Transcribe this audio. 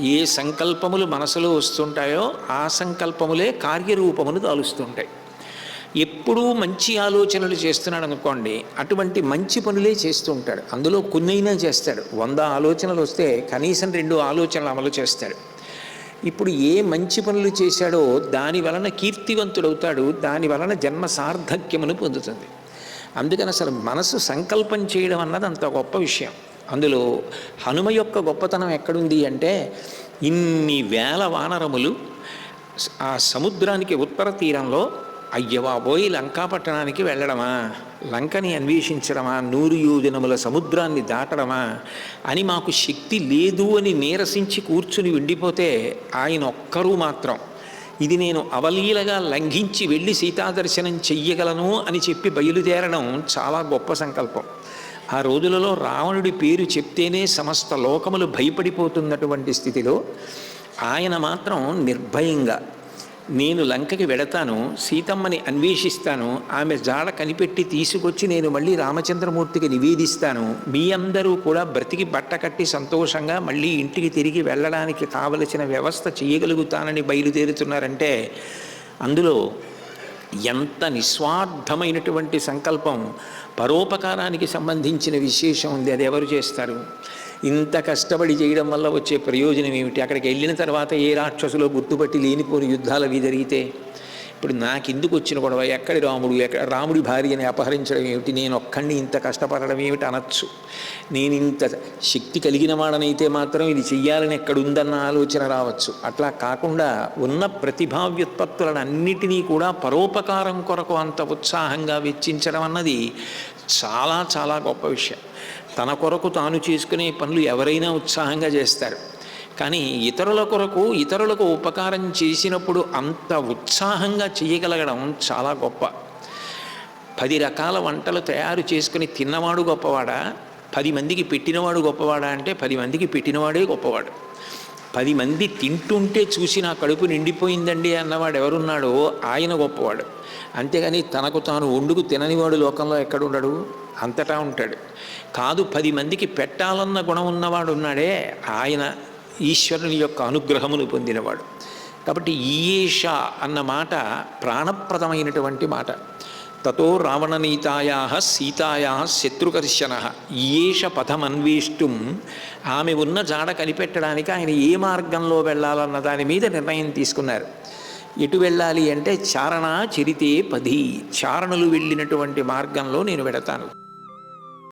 ఏ సంకల్పములు మనసులో వస్తుంటాయో ఆ సంకల్పములే కార్యరూపమును దాలుస్తుంటాయి ఎప్పుడూ మంచి ఆలోచనలు చేస్తున్నాడు అనుకోండి అటువంటి మంచి పనులే చేస్తూ ఉంటాడు. అందులో కొన్నైనా చేస్తాడు. వంద ఆలోచనలు వస్తే కనీసం రెండు ఆలోచనలు అమలు చేస్తాడు. ఇప్పుడు ఏ మంచి పనులు చేశాడో దాని వలన కీర్తివంతుడవుతాడు దాని వలన జన్మ సార్థక్యమును పొందుతుంది. అందుకని అసలు మనసు సంకల్పం చేయడం అన్నది అంత గొప్ప విషయం. అందులో హనుమ యొక్క గొప్పతనం ఎక్కడుంది అంటే ఇన్ని వేల వానరములు ఆ సముద్రానికి ఉత్తర తీరంలో అయ్యబాబోయ్ లంకాపట్టణానికి వెళ్ళడమా లంకని అన్వేషించడమా నూరు యోజనముల సముద్రాన్ని దాటడమా అని మాకు శక్తి లేదు అని నీరసించి కూర్చుని ఉండిపోతే ఆయన ఒక్కరూ మాత్రం ఇది నేను అవలీలగా లంఘించి వెళ్ళి సీతాదర్శనం చెయ్యగలను అని చెప్పి బయలుదేరడం చాలా గొప్ప సంకల్పం. ఆ రోజులలో రావణుడి పేరు చెప్తేనే సమస్త లోకములు భయపడిపోతున్నటువంటి స్థితిలో ఆయన మాత్రం నిర్భయంగా నేను లంకకి వెడతాను సీతమ్మని అన్వేషిస్తాను ఆమె జాడ కనిపెట్టి తీసుకొచ్చి నేను మళ్ళీ రామచంద్రమూర్తికి నివేదిస్తాను మీ అందరూ కూడా బ్రతికి బట్ట కట్టి సంతోషంగా మళ్ళీ ఇంటికి తిరిగి వెళ్ళడానికి కావలసిన వ్యవస్థ చేయగలుగుతానని బయలుదేరుతున్నారంటే అందులో ఎంత నిస్వార్థమైనటువంటి సంకల్పం. పరోపకారానికి సంబంధించిన విశేషం ఉంది. అది ఎవరు చేస్తారు? ఇంత కష్టపడి చేయడం వల్ల వచ్చే ప్రయోజనం ఏమిటి? అక్కడికి వెళ్ళిన తర్వాత ఏ రాక్షసులో గుర్తుపట్టి లేనిపోని యుద్ధాలు అవి జరిగితే? ఇప్పుడు నాకెందుకు వచ్చిన గొడవ? ఎక్కడి రాముడు? ఎక్కడ రాముడి భార్యని అపహరించడం ఏమిటి? నేను ఒక్కడిని ఇంత కష్టపడడం ఏమిటి అనొచ్చు. నేను ఇంత శక్తి కలిగిన వాడనైతే మాత్రం ఇది చెయ్యాలని ఎక్కడుందన్న ఆలోచన రావచ్చు. అట్లా కాకుండా ఉన్న ప్రతిభావ్యుత్పత్తులను అన్నిటినీ కూడా పరోపకారం కొరకు అంత ఉత్సాహంగా వెచ్చించడం అన్నది చాలా చాలా గొప్ప విషయం. తన కొరకు తాను చేసుకునే పనులు ఎవరైనా ఉత్సాహంగా చేస్తారు. కానీ ఇతరుల కొరకు ఇతరులకు ఉపకారం చేసినప్పుడు అంత ఉత్సాహంగా చేయగలగడం చాలా గొప్ప. పది రకాల వంటలు తయారు చేసుకుని తిన్నవాడు గొప్పవాడా? పది మందికి పెట్టినవాడు గొప్పవాడా అంటే పది మందికి పెట్టినవాడే గొప్పవాడు. పది మంది తింటుంటే చూసి నా కడుపు నిండిపోయిందండి అన్నవాడు ఎవరున్నాడో ఆయన గొప్పవాడు. అంతేగాని తనకు తాను వండుకు తిననివాడు లోకంలో ఎక్కడుండడు? అంతటా ఉంటాడు. కాదు పది మందికి పెట్టాలన్న గుణం ఉన్నవాడు ఉన్నాడే ఆయన ఈశ్వరుని యొక్క అనుగ్రహమును పొందినవాడు. కాబట్టి ఈయేష అన్న మాట ప్రాణప్రదమైనటువంటి మాట. తతో రావణనీతాయా సీతాయా శత్రుకర్షణ. ఈయేష పథమన్వేష్టం. ఆమె ఉన్న జాడ కనిపెట్టడానికి ఆయన ఏ మార్గంలో వెళ్ళాలన్న దాని మీద నిర్ణయం తీసుకున్నారు. ఎటు వెళ్ళాలి అంటే చారణ చరితే పది. చారణలు వెళ్ళినటువంటి మార్గంలో నేను వెడతాను.